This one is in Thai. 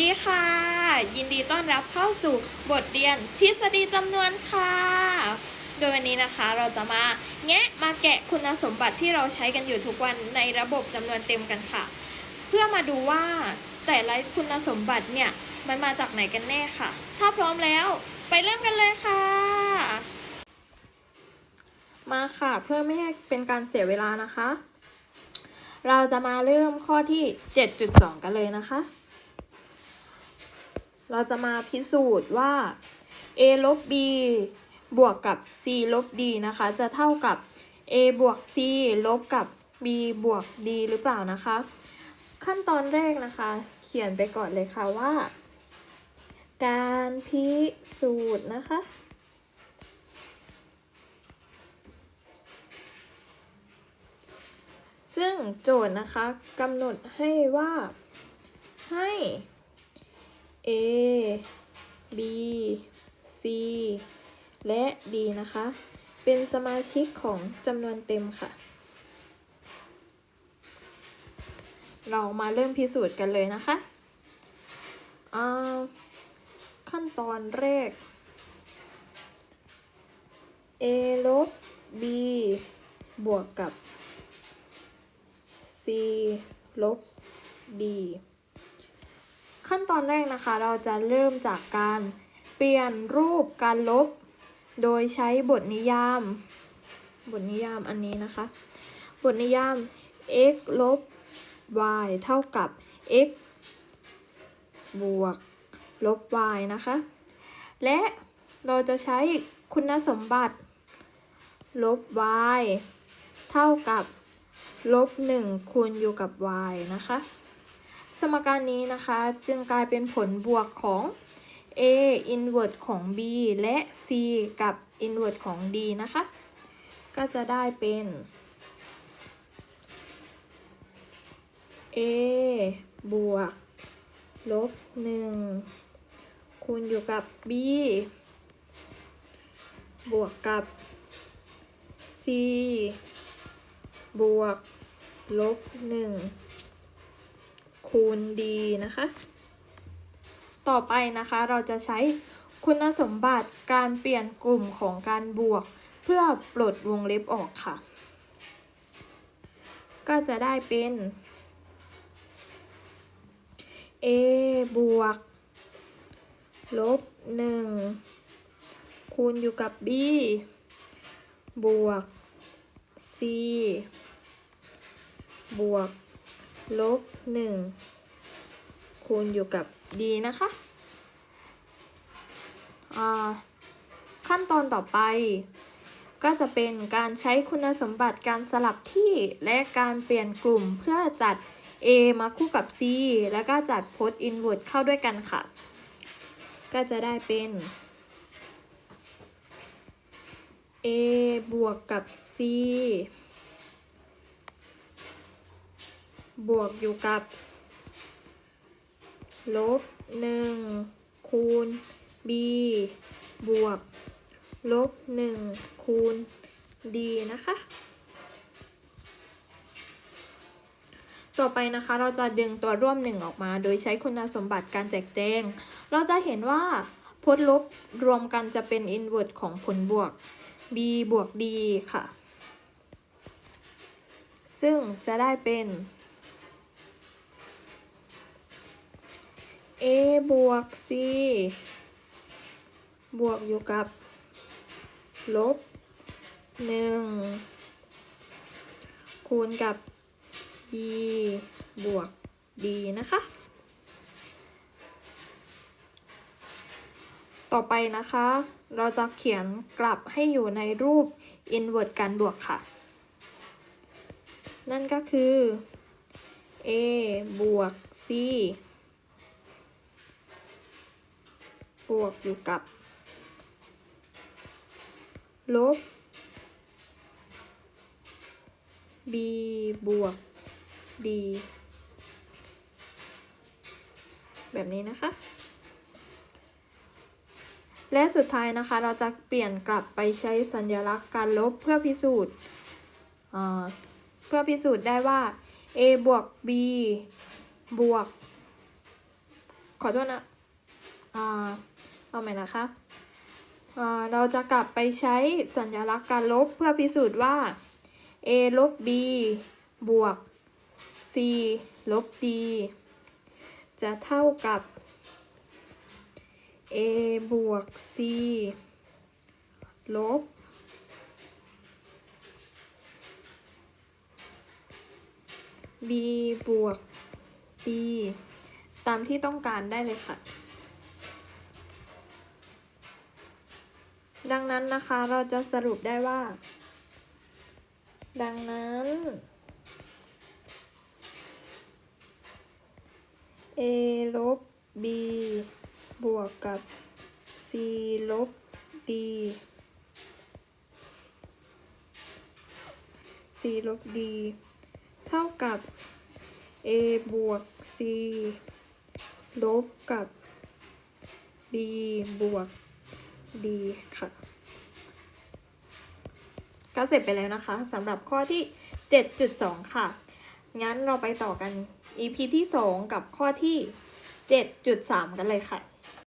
ดีค่ะ ยินดีต้อนรับเข้าสู่บทเรียนทฤษฎีจำนวนค่ะ โดยวันนี้นะคะเราจะมาแงะมาแกะคุณสมบัติที่เราใช้กันอยู่ทุกวันในระบบจำนวนเต็มกันค่ะ เพื่อมาดูว่าแต่ละคุณสมบัติเนี่ยมันมาจากไหนกันแน่ค่ะ ถ้าพร้อมแล้วไปเริ่มกันเลยค่ะ มาค่ะเพื่อไม่ให้เป็นการเสียเวลานะคะ เราจะมาเริ่มข้อที่ 7.2 กันเลยนะคะ เราจะมาพิสูจน์ว่า a ลบ b บวกกับ c ลบ d นะคะ จะเท่ากับ a บวก c ลบกับ b บวก d หรือเปล่านะคะ ขั้นตอนแรกนะคะ เขียนไปก่อนเลยค่ะว่า การพิสูจน์นะคะ ซึ่งโจทย์นะคะกำหนดให้ว่าให้ A B C และ D นะคะ เป็นสมาชิกของจำนวนเต็มค่ะ เรามาเริ่มพิสูจน์กันเลยนะคะอ่าขั้นตอนแรก A ลบ B บวกกับ C ลบ D ขั้นตอนแรกนะคะ เราจะเริ่มจากการเปลี่ยนรูปการลบ โดยใช้บทนิยาม บทนิยามอันนี้นะคะ บทนิยาม x ลบ y เท่ากับ x บวก ลบ y นะคะ และเราจะใช้คุณสมบัติ ลบ y เท่ากับ ลบ 1 คูณอยู่กับ y นะคะ สมการนี้นะคะจึงกลายเป็นผลบวกของ a inverse ของ b และ c กับ inverse ของ d นะคะ ก็จะได้เป็น a บวก ลบ1คูณอยู่กับ b บวกกับ c บวก ลบ1 คูณ d นะคะ ต่อไปนะคะเราจะใช้คุณสมบัติการเปลี่ยนกลุ่มของการบวก เพื่อปลดวงเล็บออกค่ะ ก็จะได้เป็น a บวก ลบ 1 คูณอยู่กับ b บวก c บวก ลบ1คูณอยู่กับ d นะคะอ่าขั้นตอนต่อไป ก็จะเป็นการใช้คุณสมบัติการสลับที่และการเปลี่ยนกลุ่มเพื่อจัด A มาคู่กับ C แล้วก็จัดพจน์ inverse เข้าด้วยกันค่ะ ก็จะได้เป็น A บวกกับ C บวกอยู่กับลบ1คูณ b บวกลบ1คูณ d นะคะ ต่อไปนะคะเราจะดึงตัวร่วมหนึ่งออกมา โดยใช้คุณสมบัติการแจกแจง เราจะเห็นว่าพจน์ลบรวมกันจะเป็น inverse ของผลบวก b บวก d ค่ะ ซึ่งจะได้เป็น a บวก c บวกอยู่กับ ลบ1คูณกับ b บวก d นะคะ ต่อไปนะคะ เราจะเขียนกลับให้อยู่ในรูป inverse การบวกค่ะ นั่นก็คือ a บวก c บวกอยู่กับ ลบ b บวก d แบบนี้นะคะ และสุดท้ายนะคะเราจะเปลี่ยนกลับไปใช้สัญลักษณ์การลบเพื่อพิสูจน์เพื่อพิสูจน์ได้ว่า a บวก b บวก ขอโทษนะ อ่า เอาใหม่นะคะเราจะกลับไปใช้สัญลักษณ์การลบเพื่อพิสูจน์ว่า a ลบ b บวก c ลบ d จะเท่ากับ a บวก c ลบ b บวก d ตามที่ต้องการได้เลยค่ะ ดังนั้นนะคะเราจะสรุปได้ว่า ดังนั้น a ลบ b บวกกับ c ลบ d c ลบ d เท่ากับ a บวก c ลบกับ b บวก d ค่ะ ก็เสร็จไปแล้วนะคะสำหรับข้อที่ 7.2 ค่ะ งั้นเราไปต่อกัน EP ที่ 2 กับข้อที่ 7.3 กันเลยค่ะ